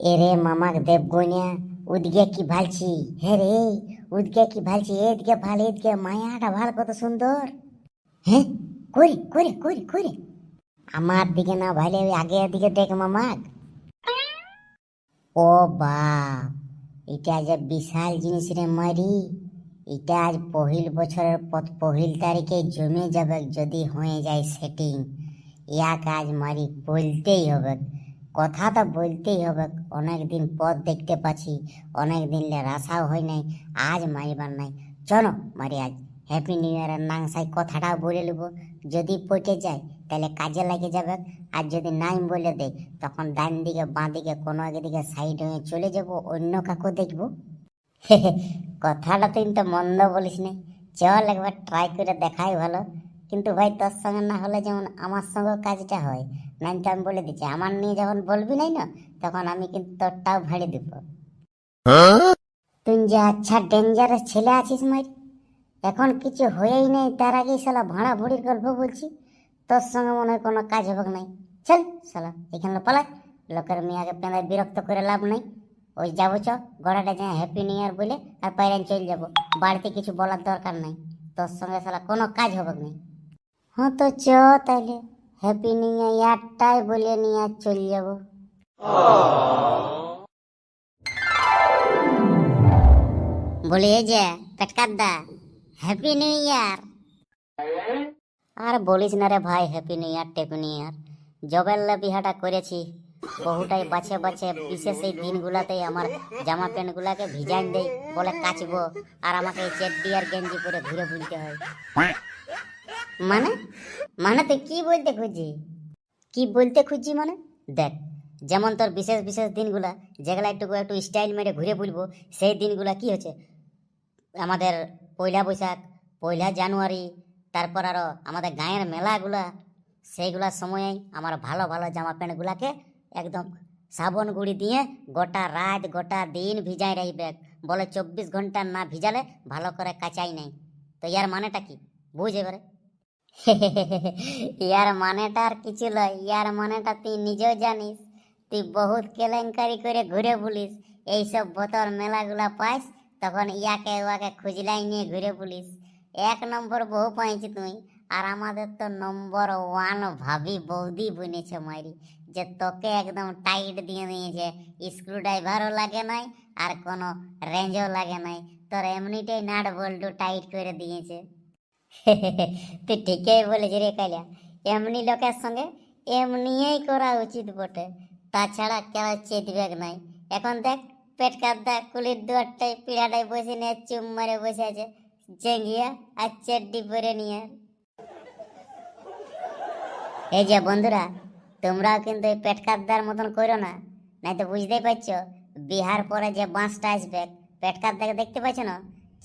এরে মামাক দেব গনিয়া উদগে কি ভালছি হে রে উদগে কি ভালছি এদিকে ভালো এদিকে মায়াটা ভালো কত সুন্দর হ্যাঁ করে করে করে করে আমার দিকে না ভালে ওই আগের দিকে দেখ মামাক ও বাপ এটা যে বিশাল জিনিস রে মারি এটা আজ পহিল বছরের পহিল তারিখে জমে যাবে যদি হয়ে যায় সেটিং ইয়া কাজ মারি বলতেই হবে কথা তো বলতেই হবে। অনেক দিন পর দেখতে পাচ্ছি অনেক দিন আশাও হয় নাই, আজ মারিবার নাই। চলো মারি আজ হ্যাপি নিউ ইয়ারের নাংসাই কথাটাও বলে নেব যদি পটে যায়, তাহলে কাজে লাগে যাবে। আর যদি নাই বলে দেয়, তখন ডান দিকে, বাঁ দিকে, কোনো একদিকে সাইড হয়ে চলে যাব, অন্য কাকু দেখব। কথাটা তুই তো মন্দ বলিস নাই চল একবার ট্রাই করে দেখাই ভালো। কিন্তু ভাই, তোর সঙ্গে না হলে যেমন আমার সঙ্গে কাজটা হয়। নাই তো আমি বলে দিচ্ছি, আমার নিয়ে যখন বলবি নাই না, তখন আমি কিন্তু তোরটাও ভাড়ি দিব। তুই যে আচ্ছা ডেঞ্জারাস ছেলে আছিস মাই এখন কিছু হয়েই নেই, তার আগেই শালা ভাড়া ভুড়ির গল্প বলছি। তোর সঙ্গে মনে হয় কোনো কাজ হবে নাই। চল শালা, এখানে পালা, লোকের মেয়াকে পেঁদায় বিরক্ত করে লাভ নাই। ওই যাব চ গড়াটা যা হ্যাপি নিউ ইয়ার বলে, আর পাইরান চলে যাব। বাড়িতে কিছু বলার দরকার নাই। তোর সঙ্গে শালা কোনো কাজ হবে না হ্যাঁ তো চ তাইলে হ্যাপি নিউ ইয়ারটাই বলে নিয়ে আর চলে যাব বলি এই যে পেটকাদ্দা হ্যাপি নিউ ইয়ার আর বলিস না রে ভাই happy new year happy new year জবেল্লা বিহাটা করেছি বহুটাই বাছে বাছে বিশেষ এই দিনগুলাতেই আমার জামা প্যান্ট গুলাকে ভিজান দেই বলে কাচবো আর আমাকে এই চেড্ডি আর গেঞ্জি পরে ঘুরে বুলতে হয় মানে? মানে তুই কি বলতে খুঁজি? কি বলতে খুঁজছি মানে? দেখ, যেমন তোর বিশেষ বিশেষ দিনগুলা, যেগুলা একটু একটু স্টাইল মেরে ঘুরে বুলবো সেই দিনগুলা কি হচ্ছে? আমাদের পয়লা বৈশাখ, পয়লা জানুয়ারি, তারপর আরও আমাদের গাঁয়ের মেলাগুলা সেইগুলার সময়ে আমার ভালো ভালো জামা প্যান্টগুলাকে একদম সাবন গুঁড়ি দিয়ে গোটা রাত, গোটা দিন ভিজাই রাখবে বলে চব্বিশ ঘণ্টা না ভিজালে ভালো করে কাচাই নাই। তো ইয়ার মানেটা কি? বুঝ এবারে। ইয়ার মানেটা আর কিছু লয় ইয়ার মানেটা তুই নিজেও জানিস। তুই বহুত কেলেঙ্কারি করে ঘুরে বলিস এইসব বোতল মেলাগুলা পাইস, তখন ইয়াকে ওয়াকে খুঁজলাই নিয়ে ঘুরে বলিস এক নম্বর বহু পাইছি তুই, আর আমাদের তো নম্বর ওয়ান ভাবি বৌদি বনেছে মারি যে তোকে একদম টাইট দিয়ে দিয়েছে। স্ক্রু ড্রাইভারও লাগে নাই, আর কোনো রেঞ্জও লাগে নাই। তোর এমনিটাই নাট বল্টু টাইট করে দিয়েছে। তুই ঠিকই বলেছি রে কালিয়া এমনি লোকের সঙ্গে এমনিই করা উচিত বটে। তাছাড়া কেউ চেতবেগ নাই। এখন দেখ, পেট কাদ্দা কুলির দুয়ারটাই পিড়াটায় বসে নিয়ে চুম মারে বসে আছে, জেঙ্গিয়া আর চেড্ডি পরে নিয়ে। এই যে বন্ধুরা, তোমরাও কিন্তু এই পেট কাদ্দার মতন করো না। নাই তো বুঝতেই পারছ, বিহার পরে যে বাঁশটা আসবে, পেট কাদ্দাকে দেখতে পাচ্ছ না?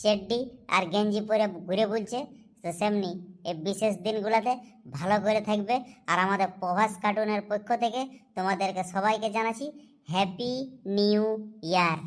চেড্ডি আর গেঞ্জি পরে ঘুরে বুলছে তো সেমনি এই বিশেষ দিনগুলোতে ভালো করে থাকবে। আর আমাদের প্রভাস কার্টুনের পক্ষ থেকে তোমাদেরকে সবাইকে জানাচ্ছি হ্যাপি নিউ ইয়ার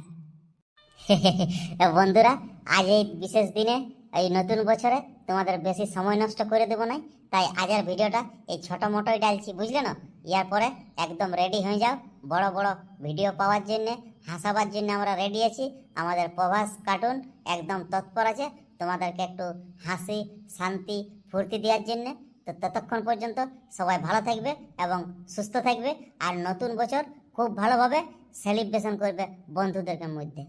বন্ধুরা, আজ এই বিশেষ দিনে, এই নতুন বছরে তোমাদের বেশি সময় নষ্ট করে দেবো না তাই আজের ভিডিওটা এই ছোটো মোটোই ডালছি, বুঝলে না? ইয়ার পরে একদম রেডি হয়ে যাও বড় বড় ভিডিও পাওয়ার জন্যে, হাসাবার জন্য আমরা রেডি আছি। আমাদের প্রভাস কার্টুন একদম তৎপর আছে। তোমাদেরকে একটু হাসি, শান্তি, ফুর্তি দেওয়ার জন্যে। তো ততক্ষণ পর্যন্ত সবাই ভালো থাকবে এবং সুস্থ থাকবে। আর নতুন বছর খুব ভালোভাবে সেলিব্রেশন করবে বন্ধুদের মধ্যে।